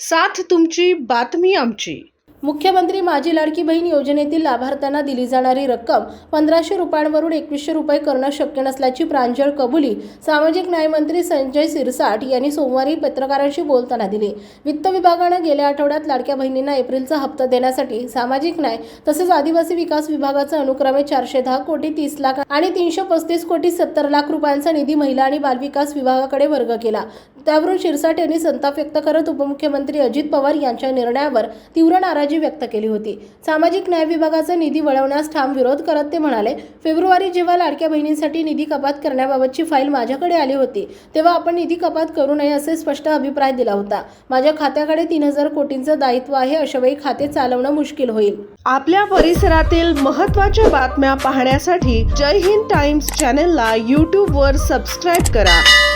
साथ तुमची बातमी आमची. मुख्यमंत्री माझी लाडकी बहीण योजनेतील लाभार्थ्यांना दिली जाणारी रक्कम पंधराशे रुपयांवरून एकवीसशे रुपये करणं शक्य नसल्याची प्रांजळ कबुली सामाजिक न्यायमंत्री संजय सिरसाट यांनी सोमवारी पत्रकारांशी बोलताना दिली. वित्त विभागानं गेल्या आठवड्यात लाडक्या बहिणींना एप्रिलचा हप्ता देण्यासाठी सामाजिक न्याय तसेच आदिवासी विकास विभागाचा अनुक्रमे चारशे दहा कोटी तीस लाख आणि तीनशे पस्तीस कोटी सत्तर लाख रुपयांचा निधी महिला आणि बालविकास विभागाकडे वर्ग केला. त्यावरून शिरसाट यांनी संताप व्यक्त करत उपमुख्यमंत्री अजित पवार यांच्या निर्णयावर तीव्र नाराजी व्यक्त केली होती. सामाजिक न्याय विभागाचा निधी वळवण्यास ठाम विरोध करत ते म्हणाले फेब्रुवारी जेव्हा लाडक्या बहिणींसाठी निधी कपात करण्याबाबतची फाईल माझ्याकडे आली होती तेव्हा आपण निधी कपात करू नये असे स्पष्ट अभिप्राय दिला होता. माझ्या खात्याकडे तीन हजार कोटींचं दायित्व आहे अशावेळी खाते चालवणं मुश्किल होईल. आपल्या परिसरातील महत्त्वाच्या बातम्या पाहण्यासाठी जय हिंद टाइम्स चॅनलला यूट्यूबवर सबस्क्राईब करा.